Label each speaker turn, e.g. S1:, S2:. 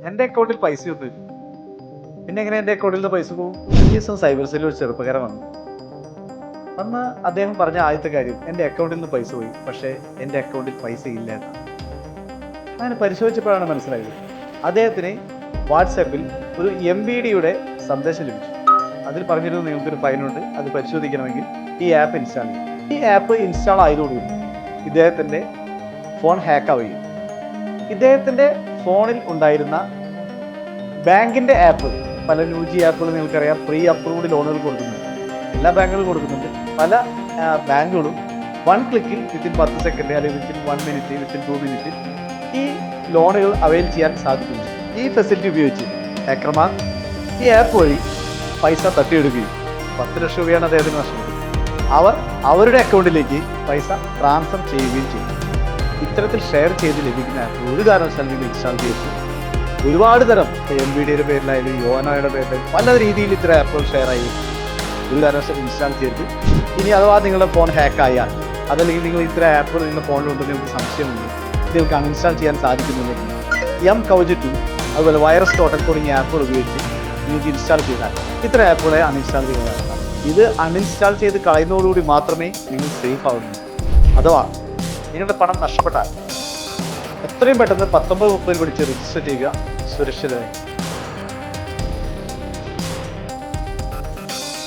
S1: എന്റെ അക്കൗണ്ടിൽ പൈസയൊന്നുമില്ല പിന്നെ എങ്ങനെ എന്റെ അക്കൗണ്ടിൽ നിന്ന് പൈസ പോകും? ഈ ദിവസം സൈബർ സെല്ലിൽ ഒരു ചെറുപ്പക്കാരൻ വന്നു. അന്ന് അദ്ദേഹം പറഞ്ഞ ആദ്യത്തെ കാര്യം എന്റെ അക്കൗണ്ടിൽ നിന്ന് പൈസ പോയി പക്ഷേ എന്റെ അക്കൗണ്ടിൽ പൈസ ഇല്ല എന്നാണ് അങ്ങനെ പരിശോധിച്ചപ്പോഴാണ് മനസ്സിലായത് അദ്ദേഹത്തിന് വാട്സാപ്പിൽ ഒരു എം ബി ഡിയുടെ സന്ദേശം ലഭിച്ചു. അതിൽ പറഞ്ഞിരുന്നു നിങ്ങൾക്കൊരു ഫൈനുണ്ട് അത് പരിശോധിക്കണമെങ്കിൽ ഈ ആപ്പ് ഇൻസ്റ്റാൾ ചെയ്യും ഈ ആപ്പ് ഇൻസ്റ്റാൾ ആയതോടുകൂടി ഇദ്ദേഹത്തിന്റെ ഫോൺ ഹാക്ക് ആവുകയും ഇദ്ദേഹത്തിന്റെ ഫോണിൽ ഉണ്ടായിരുന്ന ബാങ്കിന്റെ ആപ്പ് പല ന്യൂ ജി ആപ്പുകൾ നിങ്ങൾക്കറിയാം പ്രീ അപ്രൂവ്ഡ് ലോണുകൾ കൊടുക്കുന്നുണ്ട് എല്ലാ ബാങ്കുകളും കൊടുക്കുന്നുണ്ട്. പല ബാങ്കുകളും വൺ ക്ലിക്കിൽ വിത്തിൻ പത്ത് സെക്കൻഡ് അല്ലെങ്കിൽ within one minute within two minute ഈ ലോണുകൾ അവൈൽ ചെയ്യാൻ സാധിക്കുന്നു. ഈ ഫെസിലിറ്റി ഉപയോഗിച്ച് ഹാക്കർമാർ ഈ ആപ്പ് വഴി പൈസ തട്ടിയെടുക്കുകയും പത്ത് ലക്ഷം രൂപയാണ് അദ്ദേഹത്തിന് നഷ്ടപ്പെട്ടത്. അവർ അവരുടെ അക്കൗണ്ടിലേക്ക് പൈസ ട്രാൻസ്ഫർ ചെയ്യുകയും ചെയ്യും ഇത്തരത്തിൽ ഷെയർ ചെയ്ത് ലഭിക്കുന്ന ആപ്പ് ഒരു കാരണവശാലും നിങ്ങൾ ഇൻസ്റ്റാൾ ചെയ്തു ഒരുപാട് തരം എം ബി ഡിയുടെ പേരിലായാലും യോനോയുടെ പേരിലായാലും പല രീതിയിൽ ഇത്തരം ആപ്പുകൾ ഷെയർ ആയി. ഒരു കാരണവശാലും ഇൻസ്റ്റാൾ ചെയ്തു ഇനി അഥവാ നിങ്ങളുടെ ഫോൺ ഹാക്ക് ആയാൽ അതല്ലെങ്കിൽ നിങ്ങൾ ഇത്ര ആപ്പുകൾ നിങ്ങളുടെ ഫോണിലുണ്ടെന്ന് നിങ്ങൾക്ക് സംശയമുണ്ട് നിങ്ങൾക്ക് അൺഇൻസ്റ്റാൾ ചെയ്യാൻ സാധിക്കുന്നുണ്ടെങ്കിൽ എം കവച് അതുപോലെ വൈറസ് ടോട്ടൽ തുടങ്ങിയ ആപ്പുകൾ ഉപയോഗിച്ച് നിങ്ങൾക്ക് ഇൻസ്റ്റാൾ ചെയ്താൽ ഇത്തരം ആപ്പുകളെ അൺഇൻസ്റ്റാൾ ചെയ്യുന്നതാണ് ഇത് അൺഇൻസ്റ്റാൾ ചെയ്ത് കളയുന്നതോടുകൂടി മാത്രമേ നിങ്ങൾ സേഫ് ആവുന്നു അഥവാ നിങ്ങളുടെ പണം നഷ്ടപ്പെട്ടാൽ എത്രയും പെട്ടെന്ന് പത്തൊമ്പത് മുപ്പതിൽ വിളിച്ച് രജിസ്റ്റർ ചെയ്യുക സുരക്ഷിതമായി